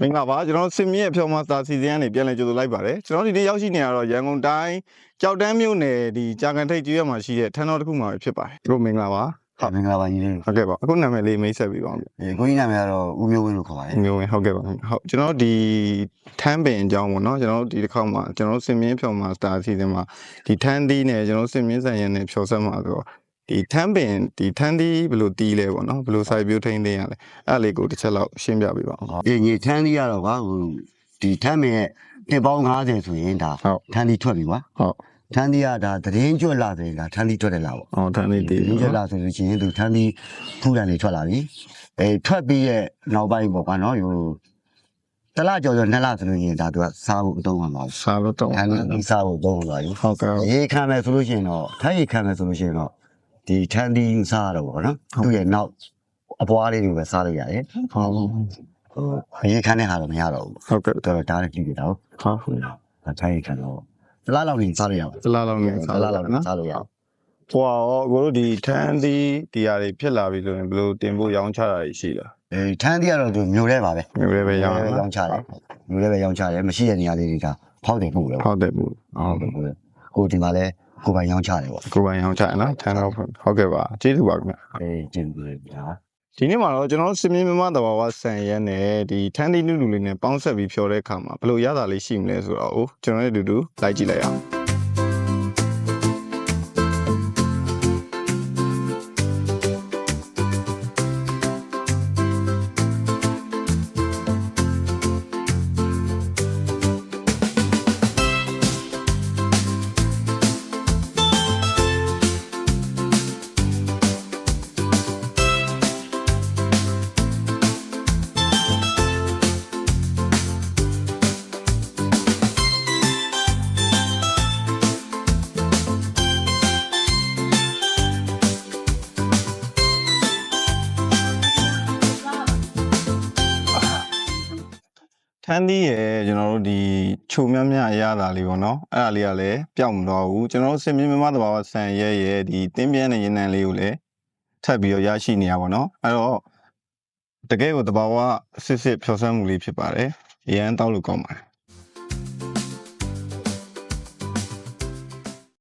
မင်္ဂလာပါကျွန်တော်တို့စင်မြင့်အဖြော်မသာစီစဉ်ကနေပြန်လည်ကြိုဆိုလိုက်ပါတယ်ကျွန်တော်ဒီနေ့ရောက်ရှိနေရတော့ရန်ကုန်တိုင်းကြောက်တန်းမြို့နယ်ဒီကြာကန်ထိပ်ကျွေးရမှာရှိတဲ့ထန်းတော်တစ်ခုမှာပဲဖြစ်ပါတယ်တို့မင်္ဂလာပါဟုတ်မင်္ဂလာပါကြီးလေးဟုတ်ကဲ့ပါအခုနာမည်လေးမိတ်ဆက်ပြီးပါဦးအဲကိုကြီးနာမည်ကတော့ဦးမျိုးဝင်းလို့ခေါ်ပါတယ်မျိုးဝင်ဟုတ်ကဲ့ပါဟုတ်ကျွန်တော်ဒီထန်းပင်အကြောင်းပေါ့နော်ကျွန်တော်ဒီတစ်ခေါက်မှာကျွန်တော်စင်မြင့်ဖြော်မသာစီစဉ်မှာဒီထန်းသီးနဲ့ကျွန်တော်စင်မြင့်ဆန်ရံနဲ့ဖြော်ဆက်မှာဆိုတော့ ဒီထန်းပင်ဒီထန်းသီးဘယ်လိုတီးလဲပေါ့နော်ဘယ်လိုစိုက်ပျိုးထိန်းသိမ်းရလဲအဲ့ဒါလေးကိုတစ်ချက်လောက်ရှင်းပြပေးပါဦးဒီညီထန်းသီးကတော့ကွာဟိုဒီထန်းမင်းရဲ့တင်ပေါင်း90ဆိုရင်ဒါဟုတ်ထန်းသီးထွက်ပြီကွာဟုတ်ထန်းသီးကဒါသတင်းကျွတ်လာတယ်ဒါထန်းသီးထွက်တယ်လားပေါ့အော်ထန်းသီးတီးသတင်းကျွတ်လာဆိုလို့ရှိရင်သူထန်းသီးဖူးတန်တွေထွက်လာပြီအဲထွက်ပြီးရဲ့နောက်ပိုင်းပေါ့ကွာနော်ဟိုတလကြော်ကြော်နှစ်လဆိုလို့ရှိရင်ဒါသူကစားဖို့အသုံးဝင်ပါဘူးစားလို့တော့ထန်းသီးစားဖို့အသုံးဝင်ပါပြီဟုတ်ကဲ့ရေခံမယ်ဆိုလို့ရှိရင်တော့ထိုင်းရေခံမယ်ဆိုလို့ရှိရင်တော့ ဒီထန်းသီးစားရတော့ပေါ့နော်သူ့ရဲ့နောက်အပွားလေးတွေပဲစားလို့ရတယ်ဟုတ်ဟိုအရင်ခံတဲ့ဟာတော့မရတော့ဘူးဟုတ်ကဲ့တော်တော်ဒါလည်းကြည့်ကြတော့ဟုတ်ဟုတ်ဒါထိုင်းခံတော့တလားလောက်နေစားလို့ရပါတလားလောက်နေတစားလားလို့လောက်နော်စားလို့ရဟိုရောကိုတို့ဒီထန်းသီးဒီဟာတွေဖြစ်လာပြီဆိုရင်ဘယ်လိုတင်ဖို့ရောင်းချတာရှိလားအဲထန်းတီးကတော့သူမျိုးရဲပါပဲမျိုးလေးပဲရောင်းမျိုးရဲရောင်းချတယ်မျိုးရဲပဲရောင်းချတယ်မရှိတဲ့နေရာလေးတွေကဖောက်တယ်ပို့တယ်ဟုတ်တယ်ဘူးဟုတ်တယ်ပို့တယ်ဟိုဒီမှာလဲ ကိုပိုင်ရောင်းချတယ်ပေါ့ကိုယ်ပိုင်ရောင်းချရနော်ထန်းတော့ဟုတ်ကဲ့ပါကျေးဇူးပါခင်ဗျအဲကျင်းပြီးဗျာဒီနေ့မှာတော့ကျွန်တော်စင်မြင့်မမတဘာဝဆန်ရဲနဲ့ဒီထန်းသီးနုနုလေးနဲ့ပေါင်းဆက်ပြီးဖြော်တဲ့အခါမှာဘယ်လိုရတာလေးရှိမလဲဆိုတော့အိုးကျွန်တော်တို့အတူတူလိုက်ကြည့်လိုက်အောင် ထန်းသီးရဲ့ကျွန်တော်တို့ဒီခြုံမြမြအရသာလေးပေါ့နော်အဲ့ဒါလေးကလည်းပျောက်မသွားဘူးကျွန်တော်တို့စင်မြင့်မမတဘာဝဆန်ရဲရဲ့ဒီတင်းပြန်းတဲ့ရင်နံလေးကိုလည်းထပ်ပြီးတော့ရရှိနေရပါတော့အဲ့တော့တကယ်ကိုတဘာဝစစ်စစ်ဖြော်ဆန်းမှုလေးဖြစ်ပါတယ်အရန်တောက်လို့ကောင်းပါတယ်